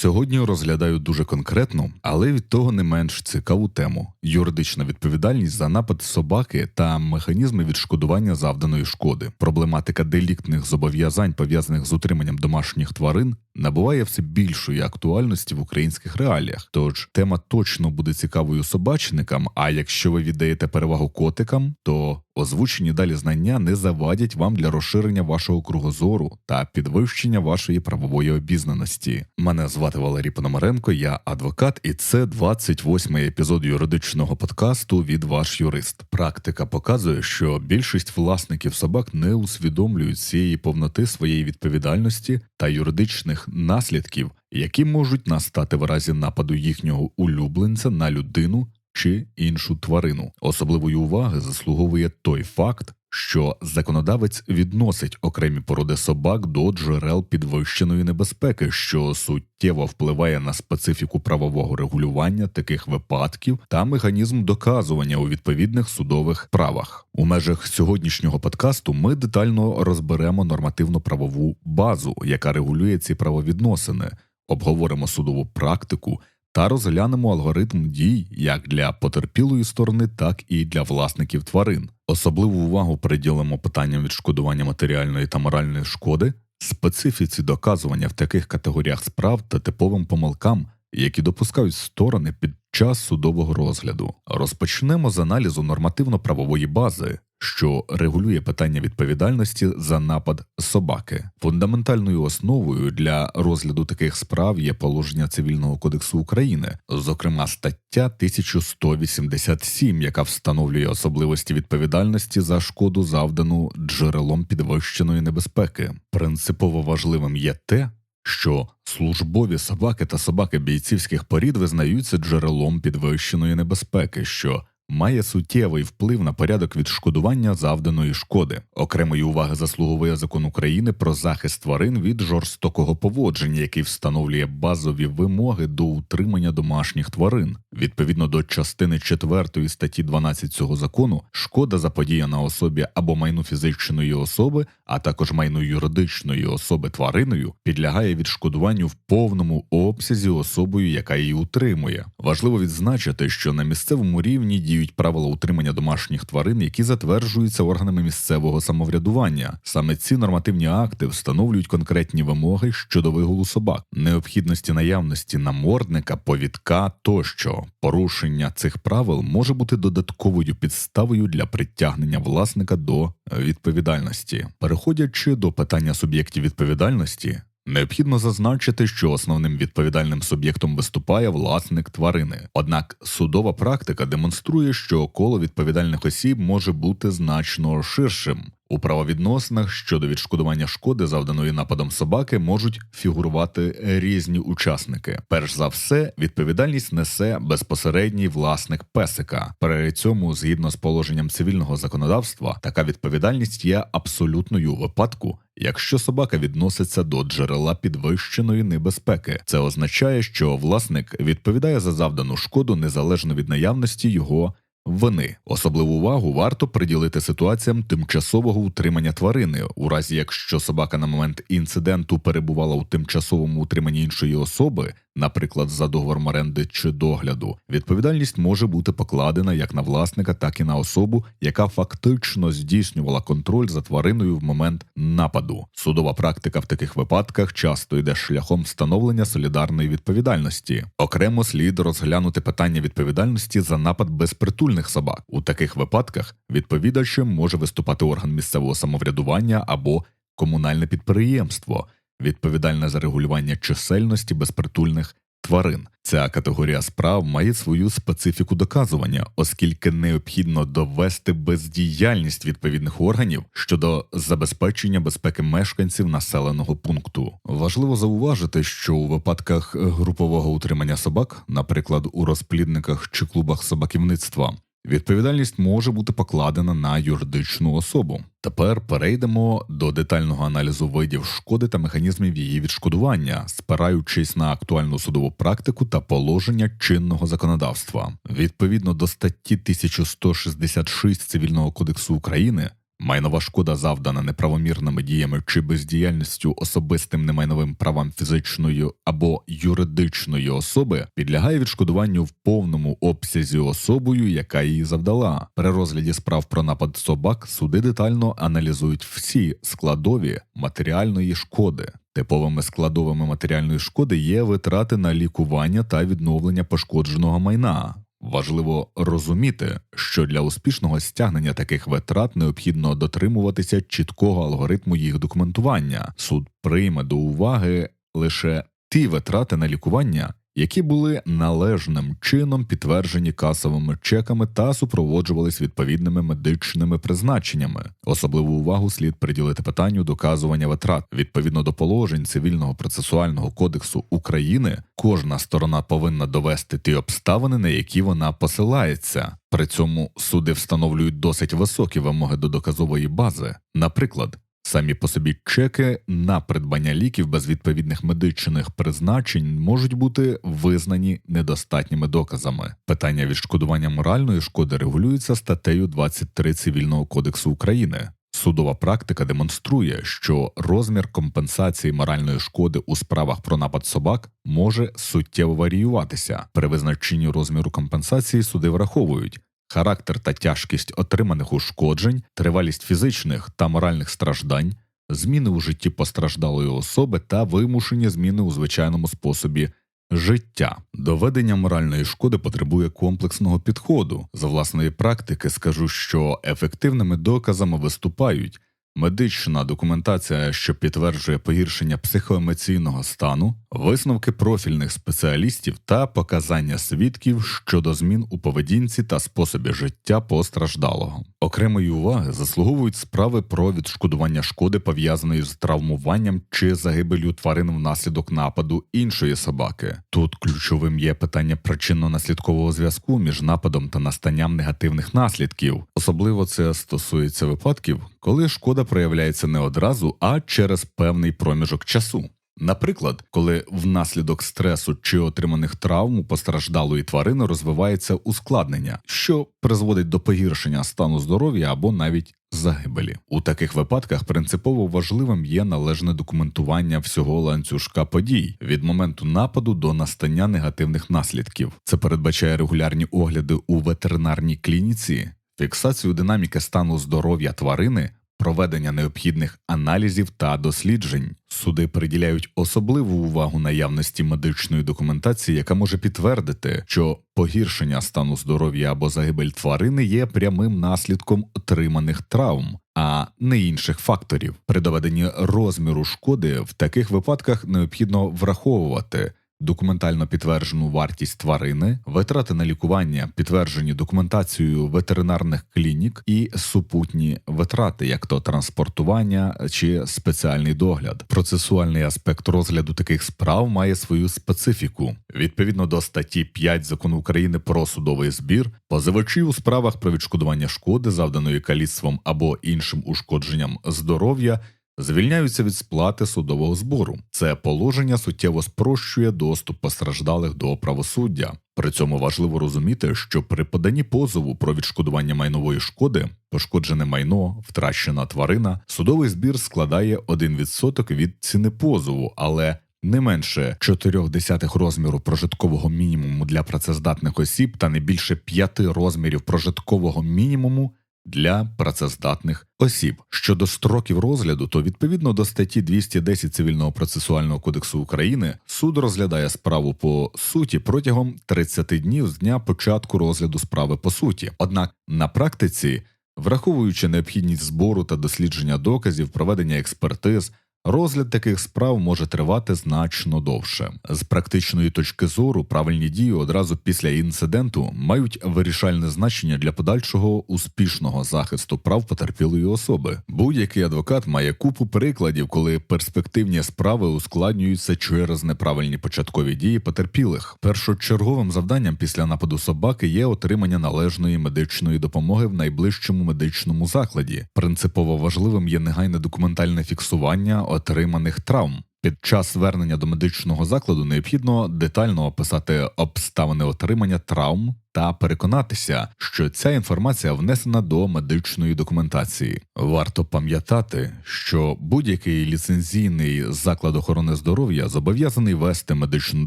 Сьогодні розглядаю дуже конкретну, але від того не менш цікаву тему: юридична відповідальність за напад собаки та механізми відшкодування завданої шкоди. Проблематика деліктних зобов'язань пов'язаних з утриманням домашніх тварин набуває все більшої актуальності в українських реаліях. Тож тема точно буде цікавою собачникам. А якщо ви віддаєте перевагу котикам, то озвучені далі знання не завадять вам для розширення вашого кругозору та підвищення вашої правової обізнаності. Мене звати Валерій Пономаренко, я адвокат, і це 28-й епізод юридичного подкасту від ваш юрист. Практика показує, що більшість власників собак не усвідомлюють цієї повноти своєї відповідальності та юридичних наслідків, які можуть настати в разі нападу їхнього улюбленця на людину чи іншу тварину. Особливої уваги заслуговує той факт, що законодавець відносить окремі породи собак до джерел підвищеної небезпеки, що суттєво впливає на специфіку правового регулювання таких випадків та механізм доказування у відповідних судових правах. У межах сьогоднішнього подкасту ми детально розберемо нормативно-правову базу, яка регулює ці правовідносини, обговоримо судову практику та розглянемо алгоритм дій як для потерпілої сторони, так і для власників тварин. Особливу увагу приділимо питанням відшкодування матеріальної та моральної шкоди, специфіці доказування в таких категоріях справ та типовим помилкам, які допускають сторони під час судового розгляду. Розпочнемо з аналізу нормативно-правової бази, що регулює питання відповідальності за напад собаки. Фундаментальною основою для розгляду таких справ є положення цивільного кодексу України, зокрема стаття 1187, яка встановлює особливості відповідальності за шкоду, завдану джерелом підвищеної небезпеки. Принципово важливим є те. Що службові собаки та собаки бійцівських порід визнаються джерелом підвищеної небезпеки, що має суттєвий вплив на порядок відшкодування завданої шкоди. Окремої уваги заслуговує закон України про захист тварин від жорстокого поводження, який встановлює базові вимоги до утримання домашніх тварин. Відповідно до частини 4 статті 12 цього закону, шкода заподіяна особі або майну фізичної особи, а також майну юридичної особи твариною, підлягає відшкодуванню в повному обсязі особою, яка її утримує. Важливо відзначити, що на місцевому рівні діють діють правила утримання домашніх тварин, які затверджуються органами місцевого самоврядування. Саме ці нормативні акти встановлюють конкретні вимоги щодо вигулу собак, необхідності наявності намордника, повідка тощо. Порушення цих правил може бути додатковою підставою для притягнення власника до відповідальності, переходячи до питання суб'єктів відповідальності. Необхідно зазначити, що основним відповідальним суб'єктом виступає власник тварини. Однак судова практика демонструє, що коло відповідальних осіб може бути значно ширшим. У правовідносинах щодо відшкодування шкоди, завданої нападом собаки, можуть фігурувати різні учасники. Перш за все, відповідальність несе безпосередній власник песика. При цьому, згідно з положенням цивільного законодавства, така відповідальність є абсолютною у випадку, якщо собака відноситься до джерела підвищеної небезпеки. Це означає, що власник відповідає за завдану шкоду незалежно від наявності його Вини особливу увагу варто приділити ситуаціям тимчасового утримання тварини, у разі якщо собака на момент інциденту перебувала у тимчасовому утриманні іншої особи, наприклад, за договором оренди чи догляду, відповідальність може бути покладена як на власника, так і на особу, яка фактично здійснювала контроль за твариною в момент нападу. Судова практика в таких випадках часто йде шляхом встановлення солідарної відповідальності. Окремо слід розглянути питання відповідальності за напад безпритульних собак. У таких випадках відповідачем може виступати орган місцевого самоврядування або комунальне підприємство відповідальна за регулювання чисельності безпритульних тварин. Ця категорія справ має свою специфіку доказування, оскільки необхідно довести бездіяльність відповідних органів щодо забезпечення безпеки мешканців населеного пункту. Важливо зауважити, що у випадках групового утримання собак, наприклад, у розплідниках чи клубах собаківництва, Відповідальність може бути покладена на юридичну особу. Тепер перейдемо до детального аналізу видів шкоди та механізмів її відшкодування, спираючись на актуальну судову практику та положення чинного законодавства. Відповідно до статті 1166 цивільного кодексу України Майнова шкода завдана неправомірними діями чи бездіяльністю особистим немайновим правам фізичної або юридичної особи підлягає відшкодуванню в повному обсязі особою, яка її завдала. При розгляді справ про напад собак суди детально аналізують всі складові матеріальної шкоди. Типовими складовими матеріальної шкоди є витрати на лікування та відновлення пошкодженого майна. Важливо розуміти, що для успішного стягнення таких витрат необхідно дотримуватися чіткого алгоритму їх документування. Суд прийме до уваги лише ті витрати на лікування, які були належним чином підтверджені касовими чеками та супроводжувались відповідними медичними призначеннями. Особливу увагу слід приділити питанню доказування витрат відповідно до положень цивільного процесуального кодексу України. Кожна сторона повинна довести ті обставини, на які вона посилається. При цьому суди встановлюють досить високі вимоги до доказової бази, наприклад. Самі по собі чеки на придбання ліків без відповідних медичних призначень можуть бути визнані недостатніми доказами. Питання відшкодування моральної шкоди регулюється статтею 23 цивільного кодексу України. Судова практика демонструє, що розмір компенсації моральної шкоди у справах про напад собак може суттєво варіюватися. При визначенні розміру компенсації суди враховують характер та тяжкість отриманих ушкоджень, тривалість фізичних та моральних страждань, зміни у житті постраждалої особи та вимушені зміни у звичайному способі життя. Доведення моральної шкоди потребує комплексного підходу. За власної практики скажу, що ефективними доказами виступають медична документація, що підтверджує погіршення психоемоційного стану, висновки профільних спеціалістів та показання свідків щодо змін у поведінці та способі життя постраждалого. Окремої уваги заслуговують справи про відшкодування шкоди пов'язаної з травмуванням чи загибелью тварин внаслідок нападу іншої собаки. Тут ключовим є питання причинно-наслідкового зв'язку між нападом та настанням негативних наслідків. Особливо це стосується випадків, коли шкода проявляється не одразу, а через певний проміжок часу. Наприклад, коли внаслідок стресу чи отриманих травм постраждалої тварини розвивається ускладнення, що призводить до погіршення стану здоров'я або навіть загибелі. У таких випадках принципово важливим є належне документування всього ланцюжка подій від моменту нападу до настання негативних наслідків. Це передбачає регулярні огляди у ветеринарній клініці, фіксацію динаміки стану здоров'я тварини проведення необхідних аналізів та досліджень. Суди приділяють особливу увагу наявності медичної документації, яка може підтвердити, що погіршення стану здоров'я або загибель тварини є прямим наслідком отриманих травм. А не інших факторів при доведенні розміру шкоди в таких випадках необхідно враховувати документально підтверджену вартість тварини, витрати на лікування, підтверджені документацією ветеринарних клінік і супутні витрати, як то транспортування чи спеціальний догляд. Процесуальний аспект розгляду таких справ має свою специфіку. Відповідно до статті 5 закону України про судовий збір, позивачі у справах про відшкодування шкоди, завданої каліцтвом або іншим ушкодженням здоров'я звільняються від сплати судового збору. Це положення суттєво спрощує доступ постраждалих до правосуддя. При цьому важливо розуміти, що при поданні позову про відшкодування майнової шкоди, пошкоджене майно, втрачена тварина, судовий збір складає 1% від ціни позову, але не менше 4 десятих розміру прожиткового мінімуму для працездатних осіб та не більше 5 розмірів прожиткового мінімуму для працездатних осіб. Щодо строків розгляду, то відповідно до статті 210 цивільного процесуального кодексу України суд розглядає справу по суті протягом 30 днів з дня початку розгляду справи по суті. Однак на практиці, враховуючи необхідність збору та дослідження доказів, проведення експертиз. Розгляд таких справ може тривати значно довше. З практичної точки зору правильні дії одразу після інциденту мають вирішальне значення для подальшого успішного захисту прав потерпілої особи. Будь-який адвокат має купу прикладів, коли перспективні справи ускладнюються через неправильні початкові дії потерпілих. Першочерговим завданням після нападу собаки є отримання належної медичної допомоги в найближчому медичному закладі. Принципово важливим є негайне документальне фіксування отриманих травм. Під час звернення до медичного закладу необхідно детально описати обставини отримання травм та переконатися, що ця інформація внесена до медичної документації. Варто пам'ятати, що будь-який ліцензійний заклад охорони здоров'я зобов'язаний вести медичну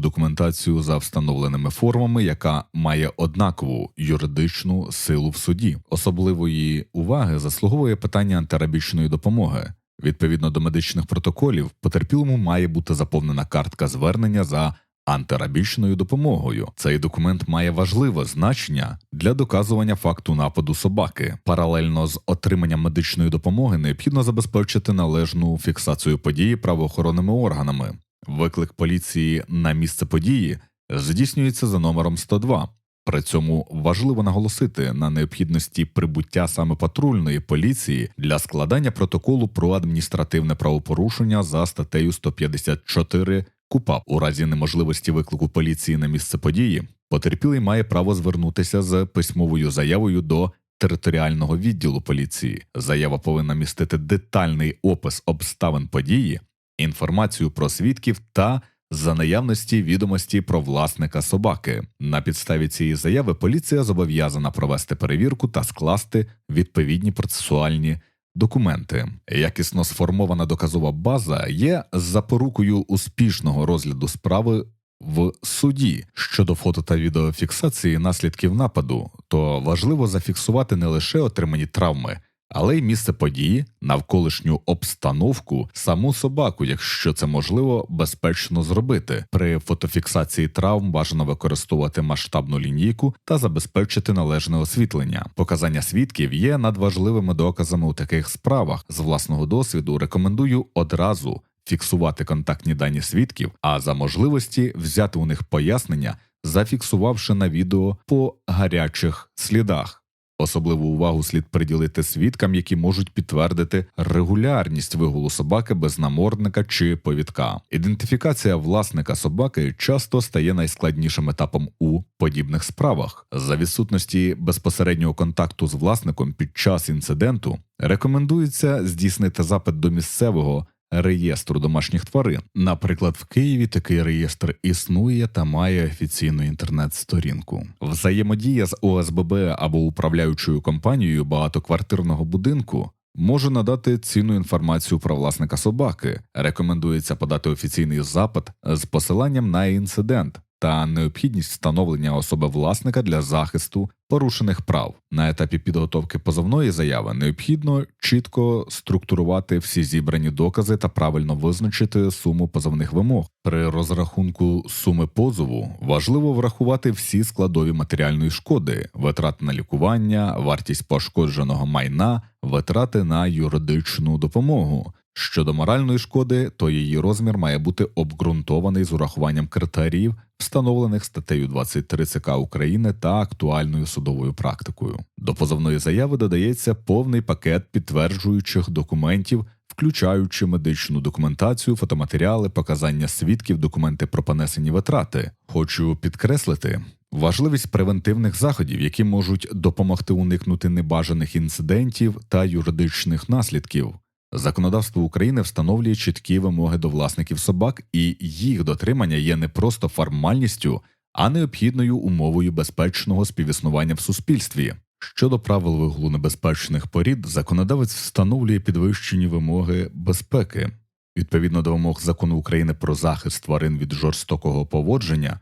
документацію за встановленими формами, яка має однакову юридичну силу в суді. Особливої уваги заслуговує питання антирабічної допомоги. Відповідно до медичних протоколів, потерпілому має бути заповнена картка звернення за антирабічною допомогою. Цей документ має важливе значення для доказування факту нападу собаки. Паралельно з отриманням медичної допомоги необхідно забезпечити належну фіксацію події правоохоронними органами. Виклик поліції на місце події здійснюється за номером 102. При цьому важливо наголосити на необхідності прибуття саме патрульної поліції для складання протоколу про адміністративне правопорушення за статтею 154 КУПАП. У разі неможливості виклику поліції на місце події потерпілий має право звернутися з письмовою заявою до територіального відділу поліції. Заява повинна містити детальний опис обставин події, інформацію про свідків та за наявності відомості про власника собаки. На підставі цієї заяви поліція зобов'язана провести перевірку та скласти відповідні процесуальні документи. Якісно сформована доказова база є запорукою успішного розгляду справи. В суді щодо фото та відеофіксації наслідків нападу, то важливо зафіксувати не лише отримані травми, але й місце події, навколишню обстановку, саму собаку, якщо це можливо, безпечно зробити. При фотофіксації травм бажано використовувати масштабну лінійку та забезпечити належне освітлення. Показання свідків є надважливими доказами у таких справах. З власного досвіду рекомендую одразу. Фіксувати контактні дані свідків, а за можливості взяти у них пояснення, зафіксувавши на відео по гарячих слідах. Особливу увагу слід приділити свідкам, які можуть підтвердити регулярність вигулу собаки без намордника чи повідка. Ідентифікація власника собаки часто стає найскладнішим етапом у подібних справах. За відсутності безпосереднього контакту з власником під час інциденту рекомендується здійснити запит до місцевого реєстру домашніх тварин. Наприклад, в Києві такий реєстр існує та має офіційну інтернет-сторінку. Взаємодія з ОСББ або управляючою компанією багатоквартирного будинку. Може надати цінну інформацію про власника собаки. Рекомендується подати офіційний запит з посиланням на інцидент, та необхідність встановлення особи власника для захисту порушених прав на етапі підготовки позовної заяви необхідно чітко структурувати всі зібрані докази та правильно визначити суму позовних вимог. При розрахунку суми позову важливо врахувати всі складові матеріальної шкоди, витрати на лікування, вартість пошкодженого майна, витрати на юридичну допомогу. Щодо моральної шкоди, то її розмір має бути обґрунтований з урахуванням критеріїв, встановлених статтею 23 ЦК України та актуальною судовою практикою. До позовної заяви додається повний пакет підтверджуючих документів, включаючи медичну документацію, фотоматеріали, показання свідків, документи про понесені витрати. Хочу підкреслити. Важливість превентивних заходів, які можуть допомогти уникнути небажаних інцидентів та юридичних наслідків. Законодавство України встановлює чіткі вимоги до власників собак, і їх дотримання є не просто формальністю, а необхідною умовою безпечного співіснування в суспільстві. Щодо правил вигулу небезпечних порід, законодавець встановлює підвищені вимоги безпеки. Відповідно до вимог закону України про захист тварин від жорстокого поводження,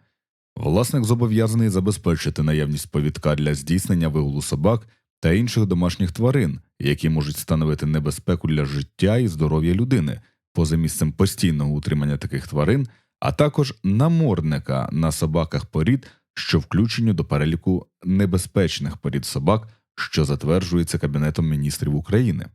власник зобов'язаний забезпечити наявність повідка для здійснення вигулу собак та інших домашніх тварин, які можуть становити небезпеку для життя і здоров'я людини поза місцем постійного утримання таких тварин, а також намордника на собаках порід, що включені до переліку небезпечних порід собак, що затверджується Кабінетом міністрів України.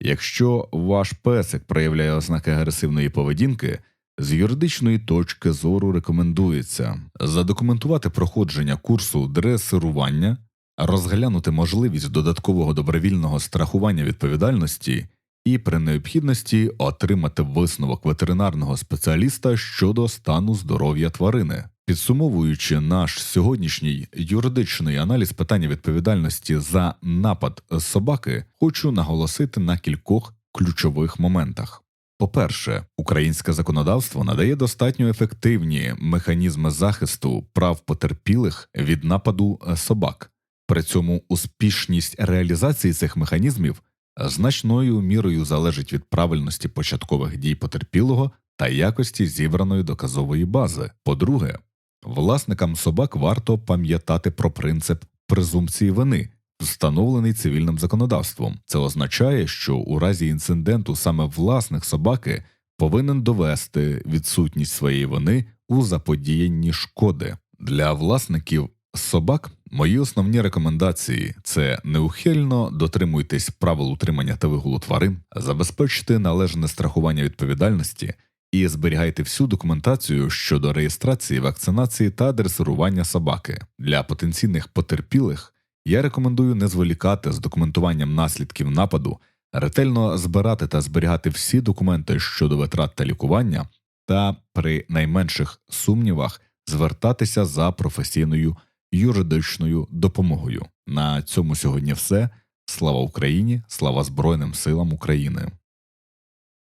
Якщо ваш песик проявляє ознаки агресивної поведінки, з юридичної точки зору рекомендується задокументувати проходження курсу дресирування розглянути можливість додаткового добровільного страхування відповідальності і при необхідності отримати висновок ветеринарного спеціаліста щодо стану здоров'я тварини. Підсумовуючи наш сьогоднішній юридичний аналіз питання відповідальності за напад собаки, хочу наголосити на кількох ключових моментах. По-перше, українське законодавство надає достатньо ефективні механізми захисту прав потерпілих від нападу собак. При цьому успішність реалізації цих механізмів значною мірою залежить від правильності початкових дій потерпілого та якості зібраної доказової бази. По-друге, власникам собак варто пам'ятати про принцип презумпції вини, встановлений цивільним законодавством. Це означає, що у разі інциденту саме власник собаки повинен довести відсутність своєї вини у заподіянні шкоди для власників. Собак мої основні рекомендації це неухильно дотримуйтесь правил утримання та вигулу тварин, забезпечте належне страхування відповідальності і зберігайте всю документацію щодо реєстрації, вакцинації та дресирування собаки. Для потенційних потерпілих я рекомендую не зволікати з документуванням наслідків нападу, ретельно збирати та зберігати всі документи щодо витрат та лікування, та при найменших сумнівах звертатися за професійною юридичною допомогою. На цьому сьогодні все. Слава Україні, слава Збройним силам України.